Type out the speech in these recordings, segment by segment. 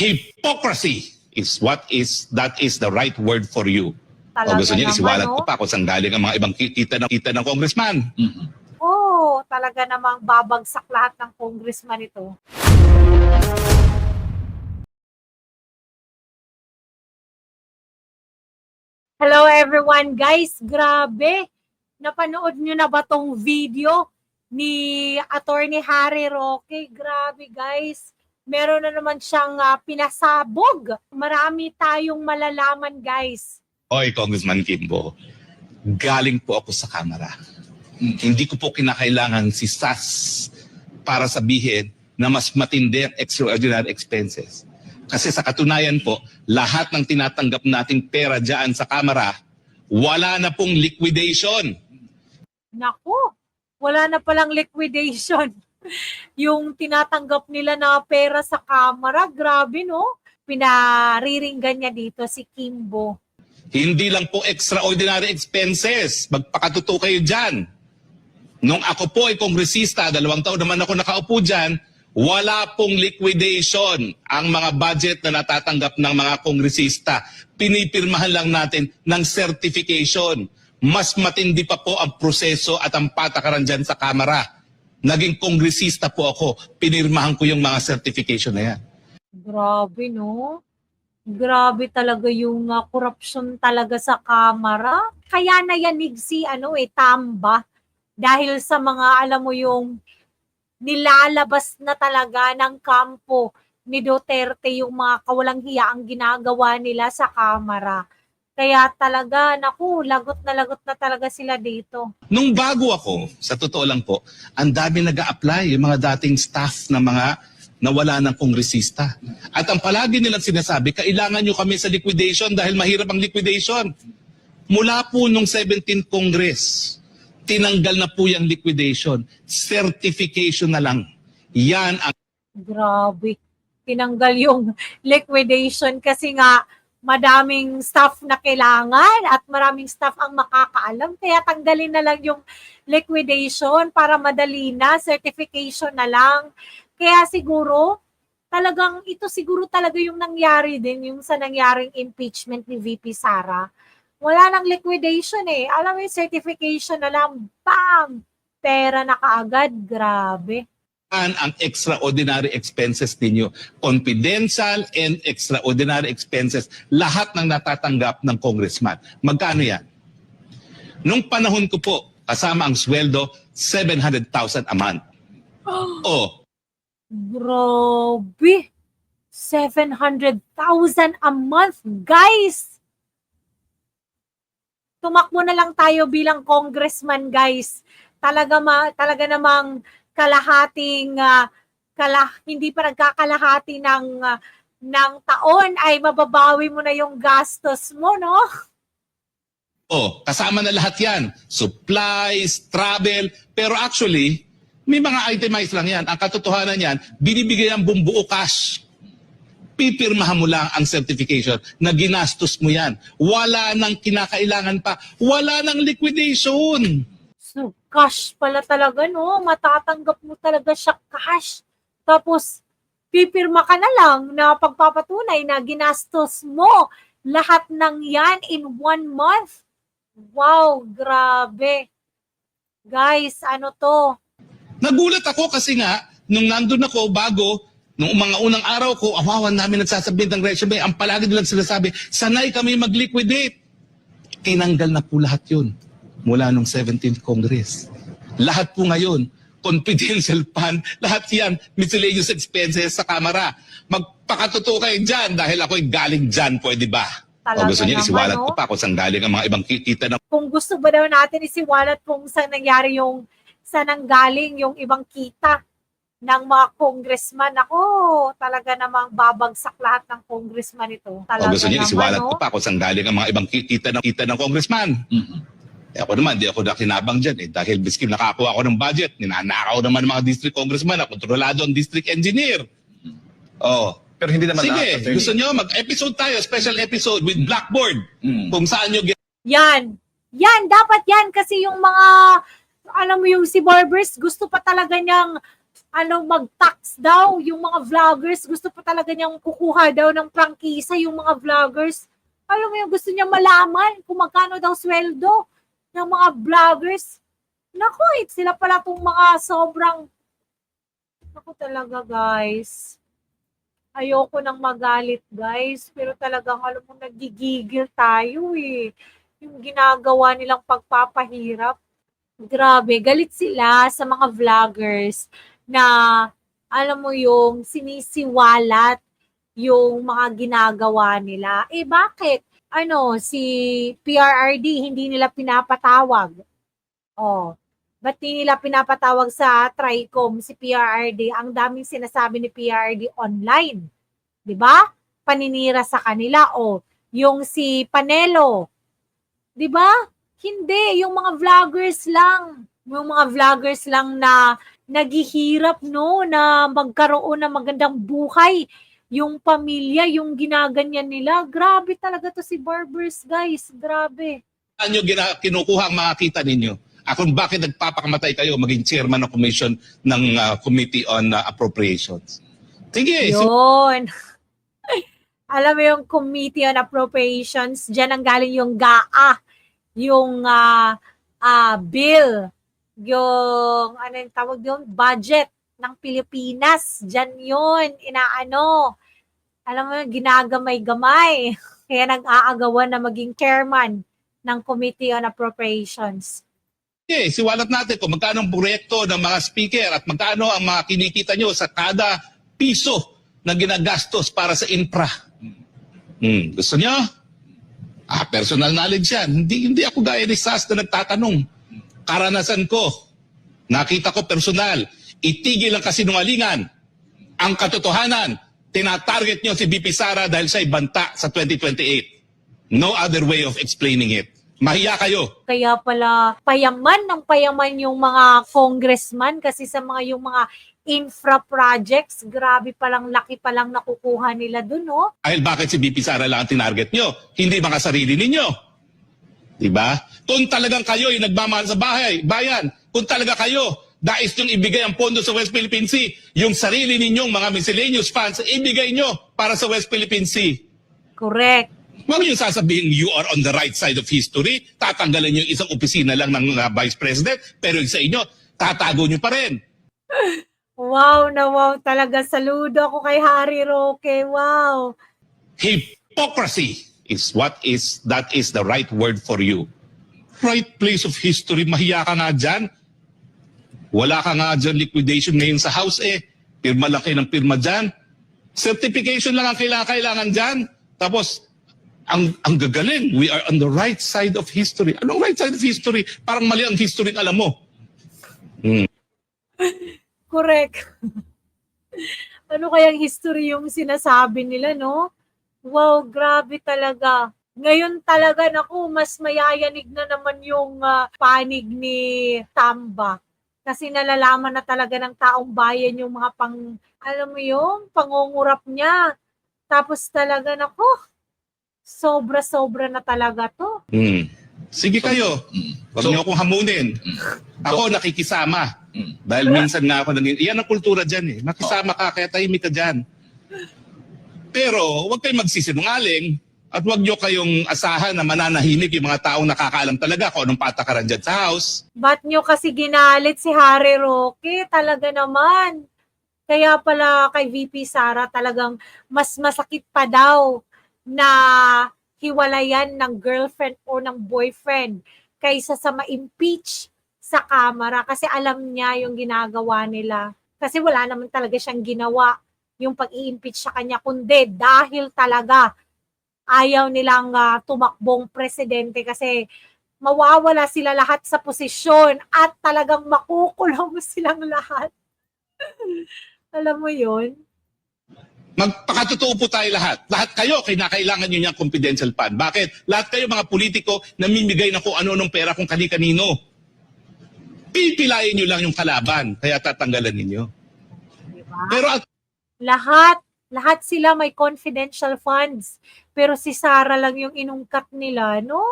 Hypocrisy is what is, that is the right word for you. O Talaga gusto niyo naman, isiwalat ko pa kung saan galing ang mga ibang ki- kita ng, kita ng congressman. Oo, talaga namang babagsak lahat ng congressman ito. Hello everyone guys, grabe. Napanood nyo na ba tong video ni Attorney Harry Roque? Grabe guys. Meron na naman siyang ah, pinasabog. Marami tayong malalaman guys. Oy, Congressman Kimbo, galing po ako sa kamera. Hindi ko po kinakailangan si SAS para sabihin na mas matindi ang extraordinary expenses. Kasi sa katunayan po, lahat ng tinatanggap nating pera dyan sa kamera, wala na pong liquidation. Naku, wala na palang liquidation. Yung tinatanggap nila na pera sa camera, grabe no? Pinariringgan niya dito si Kimbo. Hindi lang po extraordinary expenses. Magpakatuto kayo dyan. Nung ako po ay kongresista, dalawang taon naman ako nakaupo dyan, wala pong liquidation ang mga budget na natatanggap ng mga kongresista. Pinipirmahan lang natin ng certification. Mas matindi pa po ang proseso at ang patakaran dyan sa Kamara. Naging kongresista po ako, pinirmahan ko yung mga certification na yan. Grabe no? Grabe talaga yung uh, corruption talaga sa kamera. Kaya nayanig si ano eh, Tamba. Dahil sa mga alam mo yung nilalabas na talaga ng kampo ni Duterte yung mga kawalang hiya ang ginagawa nila sa kamera. Kaya talaga, naku, lagot na lagot na talaga sila dito. Nung bago ako, sa totoo lang po, ang dami nag apply yung mga dating staff na mga nawala ng kongresista. At ang palagi nilang sinasabi, kailangan nyo kami sa liquidation dahil mahirap ang liquidation. Mula po nung 17th Congress, tinanggal na po yung liquidation. Certification na lang. Yan ang Grabe. Tinanggal yung liquidation kasi nga madaming staff na kailangan at maraming staff ang makakaalam. Kaya tanggalin na lang yung liquidation para madali na, certification na lang. Kaya siguro, talagang ito siguro talaga yung nangyari din, yung sa nangyaring impeachment ni VP Sara. Wala nang liquidation eh. Alam mo yung certification na lang, bam! Pera na kaagad. Grabe. Ang extraordinary expenses ninyo. Confidential and extraordinary expenses, lahat ng natatanggap ng congressman. Magkano yan? Nung panahon ko po, kasama ang sweldo, 700,000 a month. Oh, Grabe! 700,000 a month, guys! Tumakbo na lang tayo bilang congressman, guys. Talaga ma, talaga namang kalahating ah, kala, hindi pa nagkakalahati ng ah, ng taon ay mababawi mo na yung gastos mo, no? oh, kasama na lahat yan. Supplies, travel, pero actually, may mga itemized lang yan. Ang katotohanan yan, binibigay ang bumbuo cash. Pipirmahan mo lang ang certification na ginastos mo yan. Wala nang kinakailangan pa. Wala nang liquidation. So, cash pala talaga, no? Matatanggap mo talaga siya cash. Tapos, pipirma ka na lang na pagpapatunay na ginastos mo lahat ng yan in one month. Wow, grabe. Guys, ano to? Nagulat ako kasi nga, nung nandun ako bago, nung mga unang araw ko, awawan namin nagsasabit ng resume, ang palagi nilang sinasabi, sanay kami mag-liquidate. Tinanggal na po lahat yun mula nung 17th Congress. Lahat po ngayon, confidential fund, lahat yan, miscellaneous expenses sa Kamara. Magpakatotoo kayo dyan dahil ako'y galing dyan, pwede ba? Talaga o gusto niyo naman, isiwalat no? ko pa kung saan galing ang mga ibang kita ng Kung gusto ba daw natin isiwalat kung saan nangyari yung saan nanggaling yung ibang kita ng mga congressman. Ako, talaga namang babagsak lahat ng congressman ito. O Talaga gusto niyo naman, isiwalat no? ko pa kung saan galing ang mga ibang ki- kita ng, kita ng congressman. Eh ako naman, di ako nakinabang dyan eh. Dahil biskin nakakuha ako ng budget, ninanakaw naman ng mga district congressman na kontrolado ang district engineer. Oh. Pero hindi naman Sige, lahat, attorney. gusto nyo mag-episode tayo, special episode with Blackboard. Mm. Kung saan nyo Yan. Yan, dapat yan kasi yung mga, alam mo yung si Barbers, gusto pa talaga niyang ano mag-tax daw yung mga vloggers. Gusto pa talaga niyang kukuha daw ng prangkisa yung mga vloggers. Alam mo yung gusto niya malaman kung magkano daw sweldo ng mga vloggers. Naku, eh, sila pala tong mga sobrang Naku talaga guys. Ayoko nang magalit guys. Pero talagang alam mo nagigigil tayo eh. Yung ginagawa nilang pagpapahirap. Grabe, galit sila sa mga vloggers na alam mo yung sinisiwalat yung mga ginagawa nila. Eh bakit? Ano, si PRRD hindi nila pinapatawag. Oh, ba't di nila pinapatawag sa TRICOM si PRRD? Ang daming sinasabi ni PRRD online. 'Di ba? Paninira sa kanila o yung si Panelo. 'Di ba? Hindi, yung mga vloggers lang. Yung mga vloggers lang na naghihirap no na magkaroon ng magandang buhay yung pamilya, yung ginaganyan nila. Grabe talaga to si Barbers, guys. Grabe. Nyo gina- kinukuha ang mga kita ninyo? Ako bakit nagpapakamatay kayo maging chairman ng commission ng uh, Committee on uh, Appropriations? Sige, so, Yun. Alam mo yung Committee on Appropriations, dyan ang galing yung GAA, yung ah, ah, bill, yung ano yung tawag doon, budget ng Pilipinas. Dyan yun, inaano. Alam mo, ginagamay-gamay. Kaya nag-aagawan na maging chairman ng Committee on Appropriations. sige, siwalat natin kung magkano ang proyekto ng mga speaker at magkano ang mga kinikita nyo sa kada piso na ginagastos para sa infra. Hmm, gusto nyo? Ah, personal knowledge yan. Hindi, hindi ako gaya ni Sas na nagtatanong. Karanasan ko. Nakita ko personal. Itigil ang kasinungalingan. Ang katotohanan. Tinatarget nyo si BP Sara dahil siya'y banta sa 2028. No other way of explaining it. Mahiya kayo. Kaya pala payaman ng payaman yung mga congressman kasi sa mga yung mga infra projects, grabe palang laki palang nakukuha nila dun, no? Dahil bakit si BP Sara lang ang tinarget nyo? Hindi mga sarili ninyo. Diba? Kung talagang kayo ay nagmamahal sa bahay, bayan, kung talaga kayo, dais nyong ibigay ang pondo sa West Philippine Sea, yung sarili ninyong mga miscellaneous funds, ibigay nyo para sa West Philippine Sea. Correct. Huwag yung sasabihin you are on the right side of history, tatanggalan yung isang opisina lang ng uh, Vice President, pero yung sa inyo, tatago nyo pa rin. Wow na wow talaga. Saludo ako kay Harry Roque. Wow. Hypocrisy is what is, that is the right word for you. Right place of history, mahiya ka nga dyan. Wala ka nga dyan liquidation ngayon sa house eh. Pirma lang kayo ng pirma dyan. Certification lang ang kailangan, dyan. Tapos, ang, ang gagaling, we are on the right side of history. Anong right side of history? Parang mali ang history alam mo. Correct. ano kayang history yung sinasabi nila, no? Wow, grabe talaga. Ngayon talaga, naku, mas mayayanig na naman yung ah, panig ni Tamba. Kasi nalalaman na talaga ng taong bayan yung mga pang, alam mo yung, pangungurap niya. Tapos talaga, naku, sobra-sobra na talaga to. Hmm. Sige kayo. Huwag So- niyo akong hamunin. Ako nakikisama. Dahil minsan nga ako naging... Yan ang kultura dyan eh. Nakisama ka, kaya tahimik ka dyan. Pero huwag kayong magsisinungaling at huwag niyo kayong asahan na mananahimik yung mga taong nakakaalam talaga kung anong patakaran dyan sa house. Ba't nyo kasi ginalit si Harry Roque? Talaga naman. Kaya pala kay VP Sara talagang mas masakit pa daw na hiwalayan ng girlfriend o ng boyfriend kaysa sa ma-impeach sa Kamara kasi alam niya yung ginagawa nila. Kasi wala naman talaga siyang ginawa yung pag-i-impeach sa kanya kundi dahil talaga ayaw nilang ah, tumakbong presidente kasi mawawala sila lahat sa posisyon at talagang makukulong silang lahat. Alam mo yun? Magpakatotoo po tayo lahat. Lahat kayo, kinakailangan nyo niyang confidential fund. Bakit? Lahat kayo mga politiko, namimigay na kung ano-anong pera kung kani-kanino. Pipilayin nyo lang yung kalaban, kaya tatanggalan ninyo. Diba? Pero at Lahat, lahat sila may confidential funds. Pero si Sarah lang yung inungkat nila, no?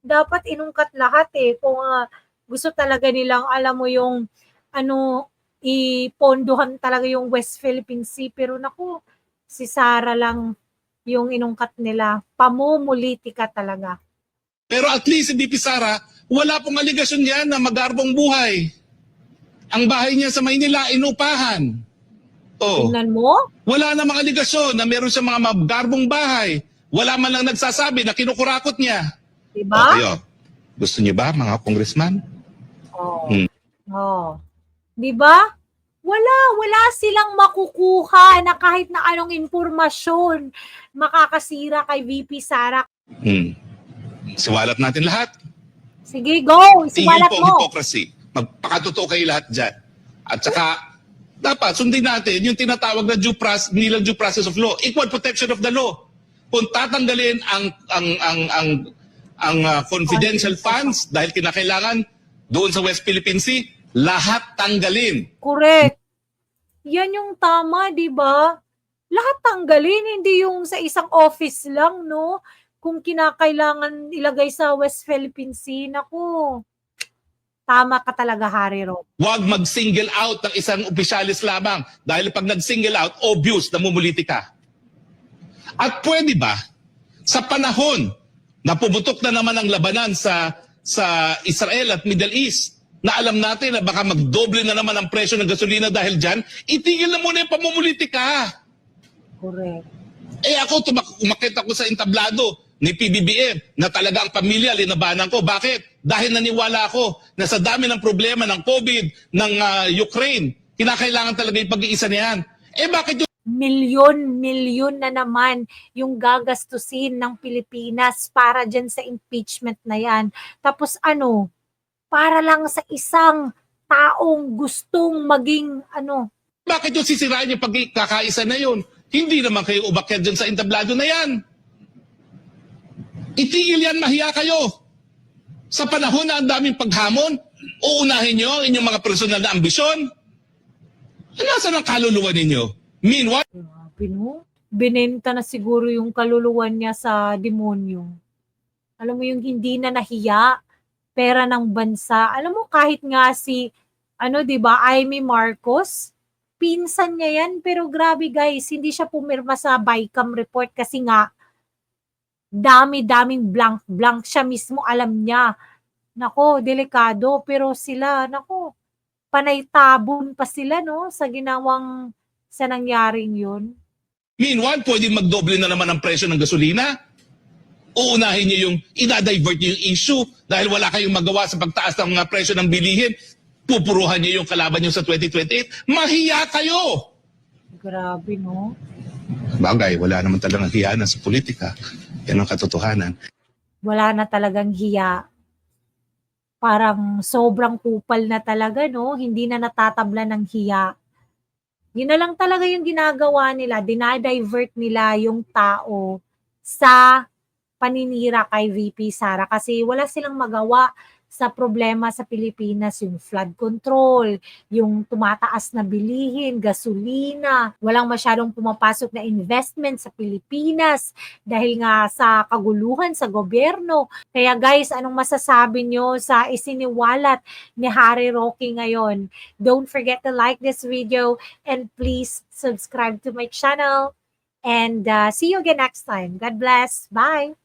Dapat inungkat lahat eh. Kung ah, gusto talaga nilang, alam mo yung, ano, ipondohan talaga yung West Philippine Sea. Pero naku, si Sara lang yung inungkat nila. Pamumulitika talaga. Pero at least si DP Sara, wala pong aligasyon yan na magarbong buhay. Ang bahay niya sa Maynila, inupahan. Oh, Tingnan mo, wala namang aligasyon na meron siya mga magarbong bahay. Wala man lang nagsasabi na kinukurakot niya. di ba? O, kayo, gusto niyo ba mga congressman? Oh. Hmm. Oh. 'Di ba? Wala, wala silang makukuha na kahit na anong impormasyon makakasira kay VP Sara. Hmm. Siwalat natin lahat. Sige, go! Tingin Isiwalat po ang mo. hypocrisy. Magpakatotoo kayo lahat dyan. At saka, dapat sundin natin yung tinatawag na due process, nilang due process of law, equal protection of the law. Kung tatanggalin ang ang ang ang ang uh, confidential funds dahil kinakailangan doon sa West Philippine Sea, lahat tanggalin. Correct. Yan yung tama, di ba? Lahat tanggalin, hindi yung sa isang office lang, no? Kung kinakailangan ilagay sa West Philippine Sea, naku. Tama ka talaga, Harry Roque. Huwag mag-single out ng isang opisyalis lamang dahil pag nag-single out, obvious na mumuliti ka. At pwede ba, sa panahon na pumutok na naman ang labanan sa sa Israel at Middle East, na alam natin na baka magdoble na naman ang presyo ng gasolina dahil dyan, itigil na muna yung pamumulitika. Correct. Eh ako, tumak- umakit ako sa entablado ni PBBM na talaga ang pamilya linabanan ko. Bakit? Dahil naniwala ako na sa dami ng problema ng COVID, ng ah, Ukraine, kinakailangan talaga yung pag-iisa niyan. Eh bakit yung milyon-milyon na naman yung gagastusin ng Pilipinas para dyan sa impeachment na yan. Tapos ano, para lang sa isang taong gustong maging ano, bakit yung sisirain yung pagkakaisa na yun? Hindi naman kayo umakyat dyan sa entablado na yan. Itigil yan, mahiya kayo. Sa panahon na ang daming paghamon, uunahin nyo ang inyong mga personal na ambisyon. Nasaan ang kaluluwa ninyo? Meanwhile, grabe no? Binenta na siguro yung kaluluwan niya sa demonyo. Alam mo yung hindi na nahiya, pera ng bansa. Alam mo kahit nga si, ano 'di ba Amy Marcos, pinsan niya yan, pero grabe guys, hindi siya pumirma sa BICAM report kasi nga, dami-daming blank-blank siya mismo alam niya. Nako, delikado, pero sila, nako, panay tabon pa sila, no, sa ginawang, sa nangyaring yun. meanwhile, pwede magdoble na naman ang presyo ng gasolina. Uunahin niyo yung, ina-divert niyo yung issue dahil wala kayong magawa sa pagtaas ng mga presyo ng bilihin. Pupuruhan niyo yung kalaban niyo sa 2028. Mahiya kayo! Grabe, no? Bagay, wala naman talagang hiyanan sa politika. Yan ang katotohanan. Wala na talagang hiya. Parang sobrang kupal na talaga, no? Hindi na natatabla ng hiya. Yun na lang talaga yung ginagawa nila. Dinadivert nila yung tao sa paninira kay VP Sara kasi wala silang magawa sa problema sa Pilipinas, yung flood control, yung tumataas na bilihin, gasolina, walang masyadong pumapasok na investment sa Pilipinas dahil nga sa kaguluhan sa gobyerno. Kaya guys, anong masasabi nyo sa isiniwalat ni Harry Roque ngayon? Don't forget to like this video and please subscribe to my channel. And uh, see you again next time. God bless. Bye.